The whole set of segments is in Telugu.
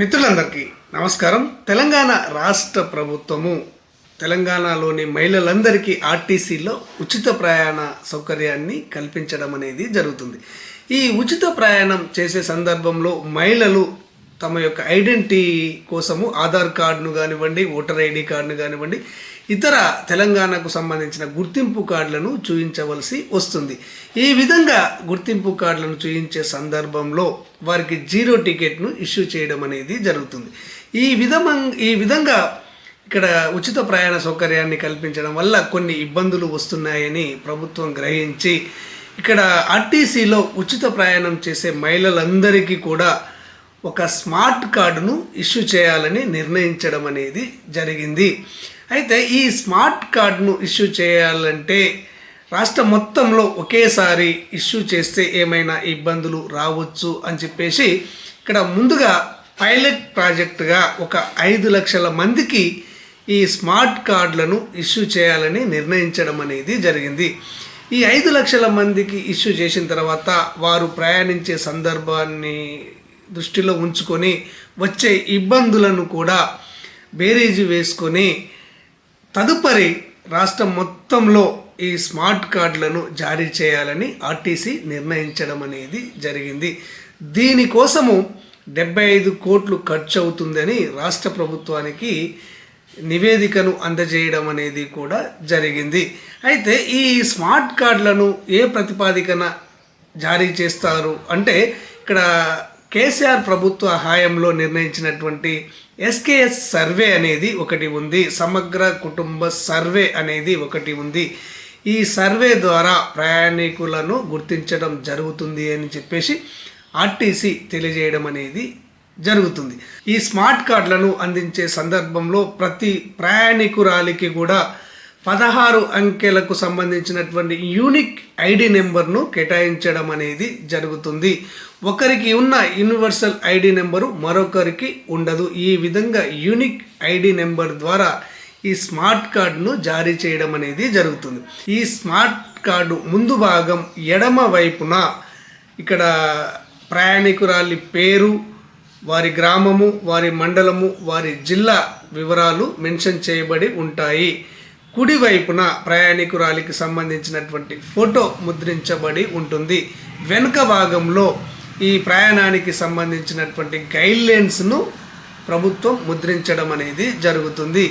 మిత్రులందరికీ నమస్కారం. తెలంగాణ రాష్ట్ర ప్రభుత్వము తెలంగాణలోని మహిళలందరికీ ఆర్టీసీలో ఉచిత ప్రయాణ సౌకర్యాన్ని కల్పించడం అనేది జరుగుతుంది. ఈ ఉచిత ప్రయాణం చేసే సందర్భంలో మహిళలు తమ యొక్క ఐడెంటిటీ కోసము ఆధార్ కార్డును కానివ్వండి ఓటర్ ఐడి కార్డును కానివ్వండి ఇతర తెలంగాణకు సంబంధించిన గుర్తింపు కార్డులను చూయించవలసి వస్తుంది. ఈ విధంగా గుర్తింపు కార్డులను చూయించే సందర్భంలో వారికి జీరో టికెట్ను ఇష్యూ చేయడం అనేది జరుగుతుంది. ఈ విధమ ఈ విధంగా ఇక్కడ ఉచిత ప్రయాణ సౌకర్యాన్ని కల్పించడం వల్ల కొన్ని ఇబ్బందులు వస్తున్నాయని ప్రభుత్వం గ్రహించి ఇక్కడ ఆర్టీసీలో ఉచిత ప్రయాణం చేసే మహిళలందరికీ కూడా ఒక స్మార్ట్ కార్డును ఇష్యూ చేయాలని నిర్ణయించడం అనేది జరిగింది. అయితే ఈ స్మార్ట్ కార్డును ఇష్యూ చేయాలంటే రాష్ట్ర మొత్తంలో ఒకేసారి ఇష్యూ చేస్తే ఏమైనా ఇబ్బందులు రావచ్చు అని చెప్పేసి ఇక్కడ ముందుగా పైలట్ ప్రాజెక్టుగా ఒక ఐదు లక్షల మందికి ఈ స్మార్ట్ కార్డులను ఇష్యూ చేయాలని నిర్ణయించడం అనేది జరిగింది. ఈ ఐదు లక్షల మందికి ఇష్యూ చేసిన తర్వాత వారు ప్రయాణించే సందర్భాన్ని దృష్టిలో ఉంచుకొని వచ్చే ఇబ్బందులను కూడా బేరీజు వేసుకొని తదుపరి రాష్ట్రం మొత్తంలో ఈ స్మార్ట్ కార్డులను జారీ చేయాలని ఆర్టీసీ నిర్ణయించడం అనేది జరిగింది. దీనికోసము డెబ్బై ఐదు కోట్లు ఖర్చు అవుతుందని రాష్ట్ర ప్రభుత్వానికి నివేదికను అందజేయడం అనేది కూడా జరిగింది. అయితే ఈ స్మార్ట్ కార్డులను ఏ ప్రతిపాదికన జారీ చేస్తారు? అంటే ఇక్కడ కేసీఆర్ ప్రభుత్వ హాయంలో నిర్ణయించినటువంటి ఎస్కేఎస్ సర్వే అనేది ఒకటి ఉంది. సమగ్ర కుటుంబ సర్వే అనేది ఒకటి ఉంది. ఈ సర్వే ద్వారా ప్రయాణికులను గుర్తించడం జరుగుతుంది అని చెప్పేసి ఆర్టీసీ తెలియజేయడం అనేది జరుగుతుంది. ఈ స్మార్ట్ కార్డులను అందించే సందర్భంలో ప్రతి ప్రయాణికురాలికి కూడా పదహారు అంకెలకు సంబంధించినటువంటి యూనిక్ ఐడి నెంబర్ను కేటాయించడం అనేది జరుగుతుంది. ఒకరికి ఉన్న యూనివర్సల్ ఐడి నెంబరు మరొకరికి ఉండదు. ఈ విధంగా యూనిక్ ఐడి నెంబర్ ద్వారా ఈ స్మార్ట్ కార్డును జారీ చేయడం అనేది జరుగుతుంది. ఈ స్మార్ట్ కార్డు ముందు భాగం ఎడమ వైపున ఇక్కడ ప్రయాణికురాలి పేరు వారి గ్రామము వారి మండలము వారి జిల్లా వివరాలు మెన్షన్ చేయబడి ఉంటాయి. కుడి వైపున ప్రయాణికురాలికి సంబంధించినటువంటి ఫోటో ముద్రించబడి ఉంటుంది. వెనుక భాగంలో ఈ ప్రయాణానికి సంబంధించినటువంటి గైడ్లైన్స్ను ప్రభుత్వం ముద్రించడం అనేది జరుగుతుంది.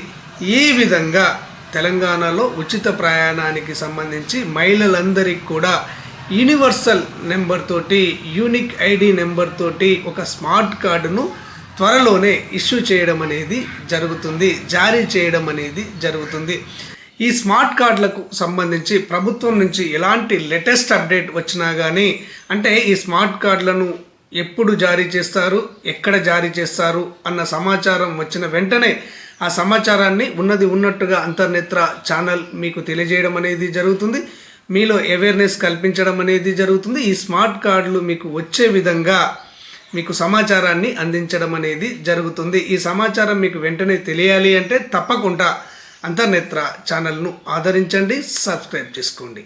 ఈ విధంగా తెలంగాణలో ఉచిత ప్రయాణానికి సంబంధించి మహిళలందరికీ కూడా యూనివర్సల్ నెంబర్ తోటి యూనిక్ ఐడి నెంబర్ తోటి ఒక స్మార్ట్ కార్డును త్వరలోనే ఇష్యూ చేయడం అనేది జరుగుతుంది జారీ చేయడం అనేది జరుగుతుంది. ఈ స్మార్ట్ కార్డులకు సంబంధించి ప్రభుత్వం నుంచి ఎలాంటి లేటెస్ట్ అప్డేట్ వచ్చినా కానీ అంటే ఈ స్మార్ట్ కార్డులను ఎప్పుడు జారీ చేస్తారు ఎక్కడ జారీ చేస్తారు అన్న సమాచారం వచ్చిన వెంటనే ఆ సమాచారాన్ని ఉన్నది ఉన్నట్టుగా అంతర్నేత్ర ఛానల్ మీకు తెలియజేయడం అనేది జరుగుతుంది. మీలో అవేర్నెస్ కల్పించడం అనేది జరుగుతుంది. ఈ స్మార్ట్ కార్డులు మీకు వచ్చే విధంగా మీకు సమాచారాన్ని అందించడం అనేది జరుగుతుంది. ఈ సమాచారం మీకు వెంటనే తెలియాలి అంటే తప్పకుండా అంతర్నేత్ర ఛానల్ను ఆదరించండి సబ్స్క్రైబ్ చేసుకోండి.